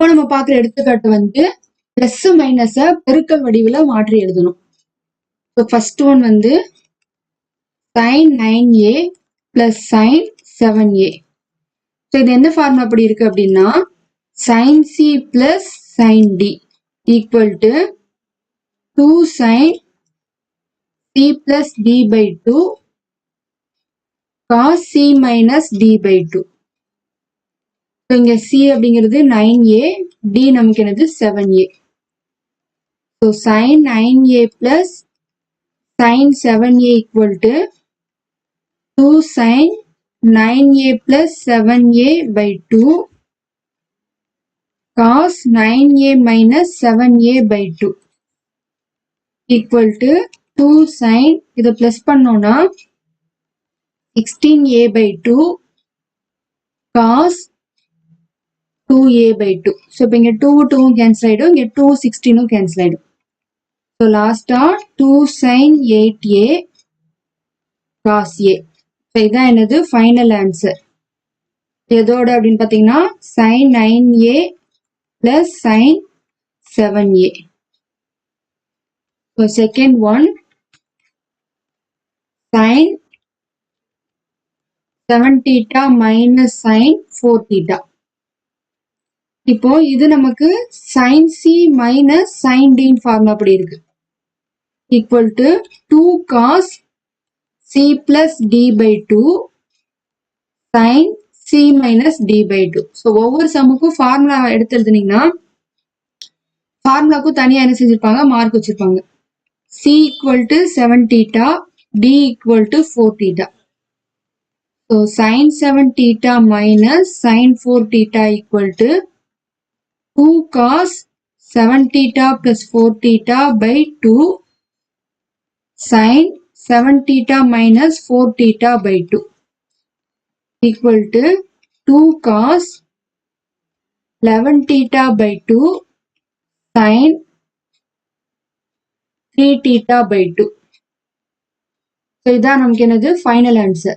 இப்போ நம்ம பார்க்குற எடுத்துக்காட்டு வந்து பிளஸ் மைனஸை பெருக்கல் வடிவில் மாற்றி எழுதணும். ஸோ ஃபர்ஸ்ட் ஒன் வந்து sine nine A plus sine seven A so இது எந்த ஃபார்முலா அப்படி இருக்கு அப்படின்னா sine C plus sine D equal to two sine C plus D by two cos C minus D by two இங்க C அப்படிங்கிறது nine A D நமக்கு என்னது seven A so sine nine A plus sine seven A equal to two sine nine A plus seven A by two cos nine A minus seven A by two equal to two sine இதை plus பண்ணோம்னா sixteen A by two cos two A by two so இப்போ இங்கே two டூவும் cancel ஆகிடும் இங்கே two சிக்ஸ்டீனும் cancel ஆகிடும் so லாஸ்டாக two sine eight A cos A so இதுதான் என்னது? ஃபைனல் ஆன்சர் எதோட அப்படின்னு பார்த்தீங்கன்னா sine nine A plus sine seven A so second one sine seven theta minus sine four theta இப்போ இது நமக்கு sine C minus sine D form அப்படி இருக்கு. Equal to two cos C plus D by two sine C minus D by two so ஒவ்வொரு சம்முக்கும் formula எடுத்து எழுதுனீங்கன்னா ஃபார்முலாக்கும் தனியாக என்ன செஞ்சிருப்பாங்க? மார்க் வச்சிருப்பாங்க. C equal to seven theta D equal to four theta so sine seven theta minus sine four theta equal to 2 cos 7 theta plus 4 theta by 2 sin 7 theta minus 4 theta by 2 equal to 2 cos 11 theta by 2 sin 3 theta by 2. So, இதான் நமக்கு என்னது final answer.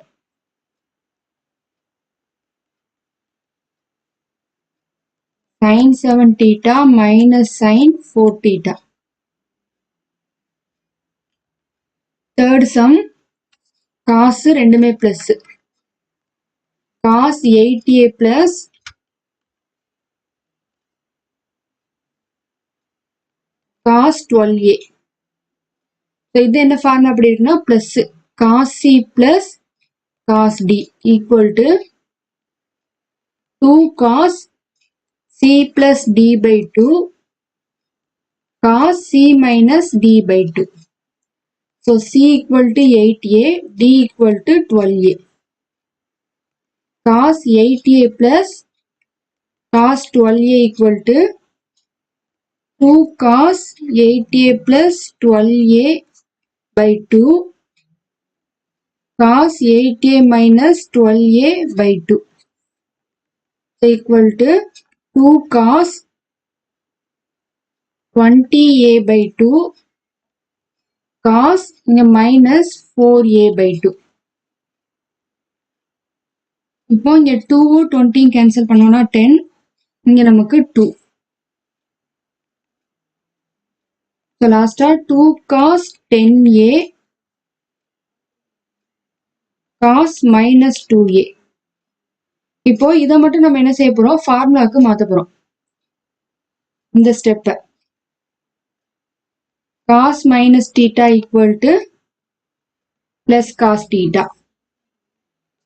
Sin 7 theta minus sine 4 theta. Third sum cos ரெண்டுமே plus cos eight A plus cos twelve A இது என்ன form அப்படி இருக்குன்னா plus cos C plus cos D equal to two cos by 2 cos c minus d by 2. So c equal to 8a, d equal to 12a. Cos 8a plus cos 12a equal to 2 cos 8a plus 12a by 2 cos 8a minus 12a by 2 so equal to 2 cos 20a by 2 cos இங்க minus 4a by 2 இப்போ இங்க 2 20 cancel பண்ணோம்னா 10 இங்க நமக்கு 2 so லாஸ்டா 2 cos 10a cos minus 2a இப்போ இதை மட்டும் நம்ம என்ன செய்ய போறோம்? ஃபார்முலாக்கு மாத்த போறோம். இந்த ஸ்டெப்பை cos minus theta equal to plus cos theta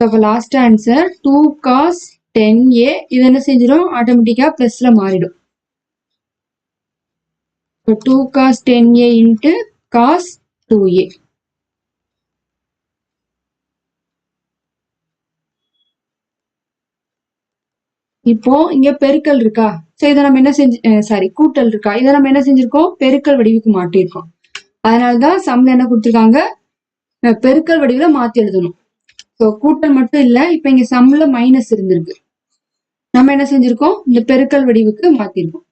இப்போ last answer two cos ten A இது என்ன செஞ்சிடும்? ஆட்டோமேட்டிக்காக ப்ளஸ்ல மாறிடும். Two cos ten A into cos two A இப்போ இங்க பெருக்கல் இருக்கா? சோ இதை நம்ம என்ன செஞ்சு சாரி கூட்டல் இருக்கா? இதை நம்ம என்ன செஞ்சிருக்கோம்? பெருக்கல் வடிவுக்கு மாட்டியிருக்கோம். அதனாலதான் சம்ல என்ன கொடுத்துருக்காங்க? பெருக்கல் வடிவுல மாத்தி எழுதணும். ஸோ கூட்டல் மட்டும் இல்ல இப்ப இங்க சம்ல மைனஸ் இருந்திருக்கு. நம்ம என்ன செஞ்சிருக்கோம்? இந்த பெருக்கல் வடிவுக்கு மாத்திருக்கோம்.